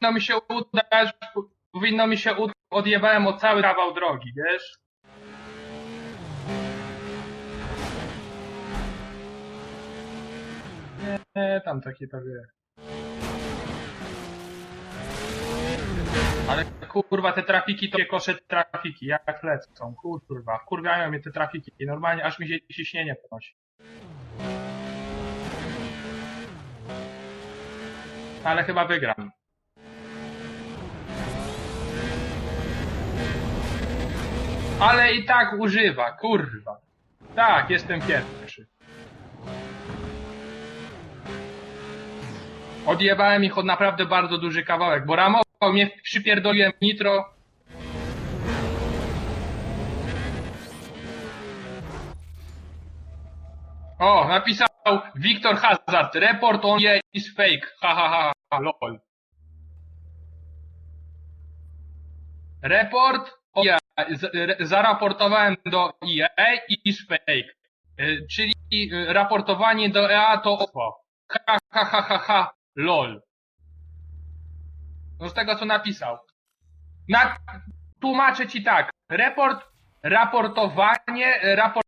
powinno mi się udać, powinno mi się udać, odjebałem o cały kawał drogi, wiesz? Nie, tam takie to wie. Ale kurwa, te trafiki to kosze trafiki, jak lecą, kurwa, kurwiają mnie te trafiki normalnie aż mi się ciśnienie podnosi. Ale chyba wygram. Ale i tak używa, kurwa. Tak, jestem pierwszy. Odjebałem ich od naprawdę bardzo duży kawałek, bo ramował mnie, przypierdoliłem nitro. O, napisał Wiktor Hazard, report on je is fake, ha ha ha, ha lol. Report o ja, z- re- zaraportowałem do EA i fake. Y, Czyli y, raportowanie do EA to OPO. Ha ha ha ha ha, lol. No z tego co napisał. Na, tłumaczę ci tak. Report, raportowanie, raport